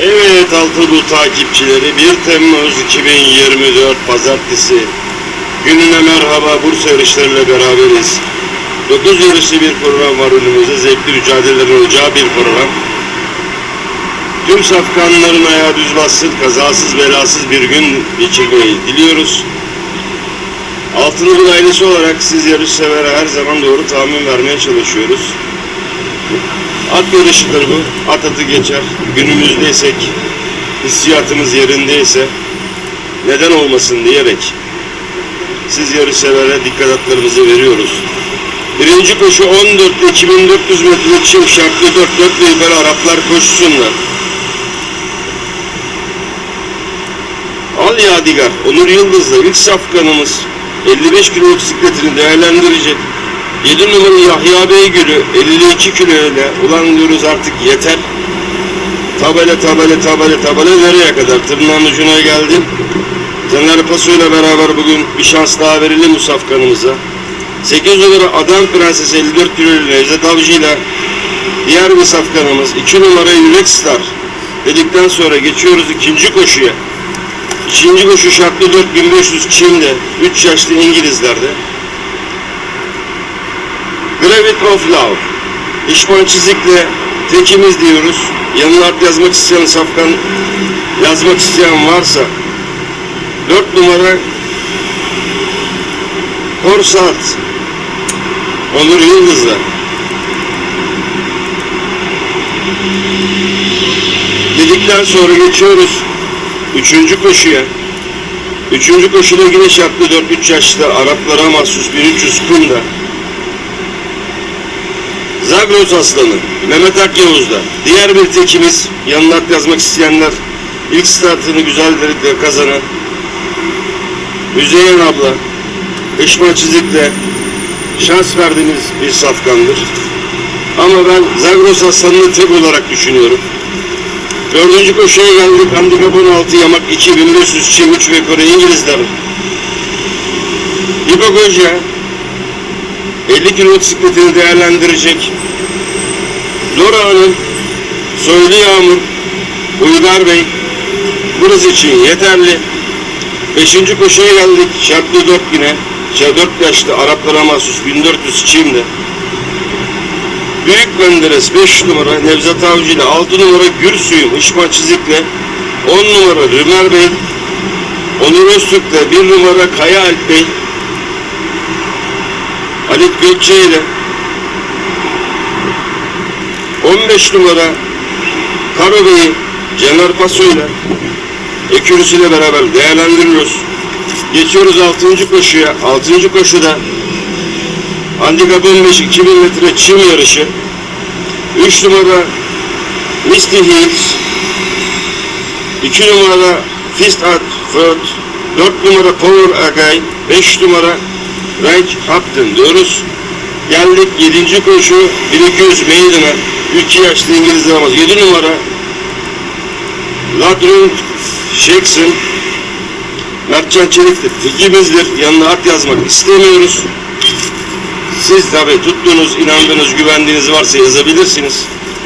Evet Altıbul takipçileri 1 Temmuz 2024 Pazartesi gününe merhaba Bursa yarışlarıyla beraberiz. 9 yarışlı bir program var önümüzde zevkli mücadelelerin olacağı bir program. Tüm safkanların ayağı düz bassın, kazasız belasız bir gün geçirmeyi diliyoruz. Altılı ailesi olarak siz yarış severe her zaman doğru tahmin vermeye çalışıyoruz. At yarışıdır bu. At atı geçer. Günümüzdeysek, hissiyatımız yerindeyse neden olmasın diyerek siz yarış severe dikkatlerimizi veriyoruz. Birinci koşu 14 2400 metre çim şartlı 4 4 ve yukarı Araplar koşsunlar. Al Yadigar, Onur Yıldız'la ilk safkanımız 55 kilo bisikletini değerlendirecek. 7 numaralı Yahya Beygül'ü 52 kiloyla ulan diyoruz artık yeter. Tabela tabela tabela tabela nereye kadar tırnağın ucuna geldim. Caner Paso ile beraber bugün bir şans daha verelim bu safkanımıza. 8 numara Adam Prenses 54 kilo ile Nevzat Avcı ile diğer bir safkanımız 2 numara Yürek Star dedikten sonra geçiyoruz ikinci koşuya. İkinci koşu şartlı 4500 Çin'de 3 yaşlı İngilizlerde. Gravity of Love. İşman çizikle tekimiz diyoruz. Yanına yazmak isteyen safkan yazmak isteyen varsa 4 numara Korsat Onur Yıldız'la dedikten sonra geçiyoruz üçüncü koşuya. Üçüncü koşuda yine şartlı 4-3 yaşlı Araplara mahsus 1300 kumda Zagros Aslanı, Mehmet Akyavuz'da. Diğer bir tekimiz, yanına yazmak isteyenler, ilk startını güzellikle kazanan Müzeyyen abla, Eşma Çizik'le şans verdiğimiz bir safkandır. Ama ben Zagros Aslanı'nı tek olarak düşünüyorum. Dördüncü koşuya geldik. Handikap 16, yamak 2500, çim 3 ve Kore İngilizler. Hipogoja 50 kilo bisikletini değerlendirecek. Dora Hanım, Soylu Yağmur, Uygar Bey, burası için yeterli. Beşinci koşuya geldik. Şartlı 4 yine. Şey, 4 yaşlı Araplara mahsus 1400 çimde. Büyük Menderes 5 numara Nevzat Avcı ile 6 numara Gürsuyum İşman Çizik'le 10 numara Rümer Bey Onur Öztürk'le 1 numara Kaya Alp Bey Halit Gökçe ile 15 numara Karo Bey'i Cener Paso ile beraber değerlendiriyoruz. Geçiyoruz 6. koşuya. 6. koşuda Handikap 15 2000 metre çim yarışı. 3 numara Misty Hills. 2 numara Fist at Foot. 4 numara Power Agay. 5 numara Rank Upton diyoruz. Geldik 7. koşu 1200 meydana. 3 yaşlı İngiliz damat. 7 numara Ladrun Jackson Mertcan Çelik de fikrimizdir. Yanına at yazmak istemiyoruz. Siz tabi tuttuğunuz, inandığınız, güvendiğiniz varsa yazabilirsiniz.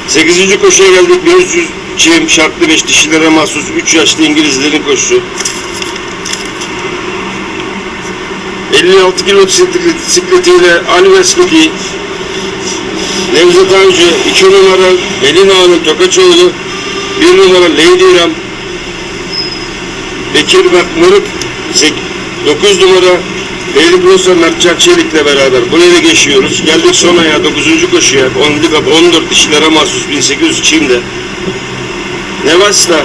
8. koşuya geldik. 1300 çim şartlı 5 dişilere mahsus 3 yaşlı İngilizlerin koşusu. 56 kilo bisikletiyle Ali Veskoki, Nevzat Avcı, 2 numara Elin Ağa'nın Tokaçoğlu, 1 numara Lady Ram, Bekir Mırık, 9 numara Beylik Rosa Mertcan Çelik'le beraber buraya da geçiyoruz. Geldik son ayağa 9. koşuya. 10, 14 dişilere mahsus 1800 çimde. Nevasla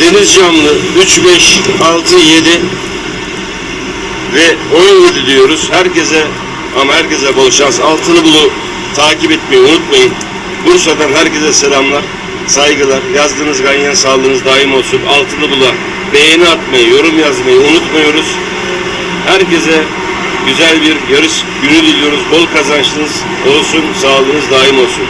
Deniz Camlı 3, 5, 6, 7 ve 17 diyoruz. Herkese ama herkese bol şans. Altılı Bulu takip etmeyi unutmayın. Bursa'dan herkese selamlar, saygılar. Yazdığınız ganyan sağlığınız daim olsun. Altılı Bula beğeni atmayı, yorum yazmayı unutmuyoruz. Herkese güzel bir yarış günü diliyoruz. Bol kazançınız olsun, sağlığınız daim olsun.